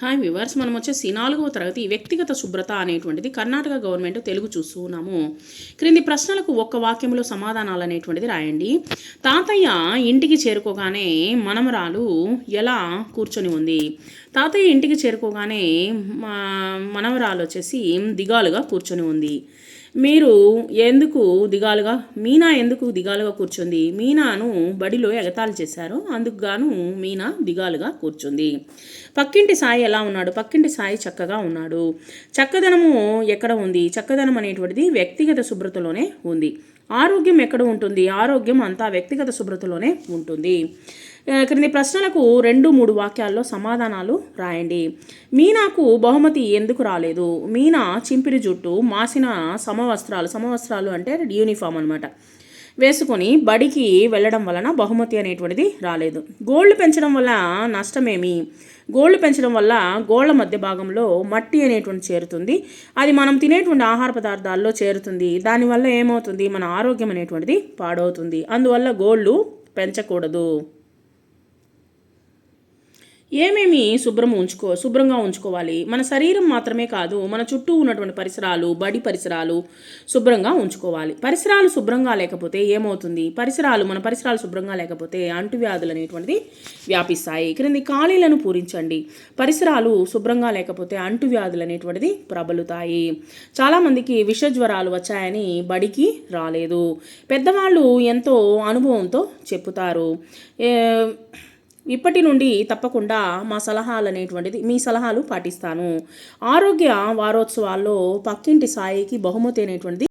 Hi viewers మనం వచ్చేసి నాలుగవ తరగతి వ్యక్తిగత శుభ్రత అనేటువంటిది కర్ణాటక గవర్నమెంట్ తెలుగు చూస్తూ ఉన్నాము క్రింది ప్రశ్నలకు ఒక్క వాక్యంలో సమాధానాలు అనేటువంటిది రాయండి. తాతయ్య ఇంటికి చేరుకోగానే మనమరాలు ఎలా కూర్చొని ఉంది? తాతయ్య ఇంటికి చేరుకోగానే మా మనవరాలు వచ్చేసి దిగాలుగా కూర్చొని ఉంది. మీరు ఎందుకు దిగాలుగా? మీనా ఎందుకు దిగాలుగా కూర్చుంది? మీనాను బడిలో ఎగతాళి చేశారు. అందుకు గాను మీనా దిగాలుగా కూర్చుంది. పక్కింటి సాయి ఎలా ఉన్నాడు? పక్కింటి సాయి చక్కగా ఉన్నాడు. చక్కదనము ఎక్కడ ఉంది? చక్కదనం అనేటువంటిది వ్యక్తిగత శుభ్రతలోనే ఉంది. ఆరోగ్యం ఎక్కడ ఉంటుంది? ఆరోగ్యం అంతా వ్యక్తిగత శుభ్రతలోనే ఉంటుంది. క్రింది ప్రశ్నలకు రెండు మూడు వాక్యాల్లో సమాధానాలు రాయండి. మీనాకు బహుమతి ఎందుకు రాలేదు? మీనా చింపిరి జుట్టు మాసిన సమవస్త్రాలు సమవస్త్రాలు అంటే యూనిఫామ్ అనమాట వేసుకొని బడికి వెళ్ళడం వలన బహుమతి అనేటువంటిది రాలేదు. గోల్డ్ పెంచడం వల్ల నష్టమేమి? గోల్డ్ పెంచడం వల్ల గోళ్ళ మధ్య భాగంలో మట్టి అనేటువంటి చేరుతుంది. అది మనం తినేటువంటి ఆహార పదార్థాల్లో చేరుతుంది. దానివల్ల ఏమవుతుంది? మన ఆరోగ్యం అనేటువంటిది పాడవుతుంది. అందువల్ల గోళ్ళు పెంచకూడదు. ఏమేమి శుభ్రం ఉంచుకో శుభ్రంగా ఉంచుకోవాలి? మన శరీరం మాత్రమే కాదు మన చుట్టూ ఉన్నటువంటి పరిసరాలు బడి పరిసరాలు శుభ్రంగా ఉంచుకోవాలి. పరిసరాలు శుభ్రంగా లేకపోతే ఏమవుతుంది? పరిసరాలు మన పరిసరాలు శుభ్రంగా లేకపోతే అంటువ్యాధులు అనేటువంటిది వ్యాపిస్తాయి. క్రింది ఖాళీలను పూరించండి. పరిసరాలు శుభ్రంగా లేకపోతే అంటువ్యాధులు అనేటువంటిది ప్రబలుతాయి. చాలామందికి విష జ్వరాలు వచ్చాయని బడికి రాలేదు. పెద్దవాళ్ళు ఎంతో అనుభవంతో చెప్పుతారు. ఇప్పటి నుండి తప్పకుండా మా సలహాలు అనేటువంటిది మీ సలహాలు పాటిస్తాను. ఆరోగ్య వారోత్సవాల్లో పక్కింటి సాయికి బహుమతి అనేటువంటిది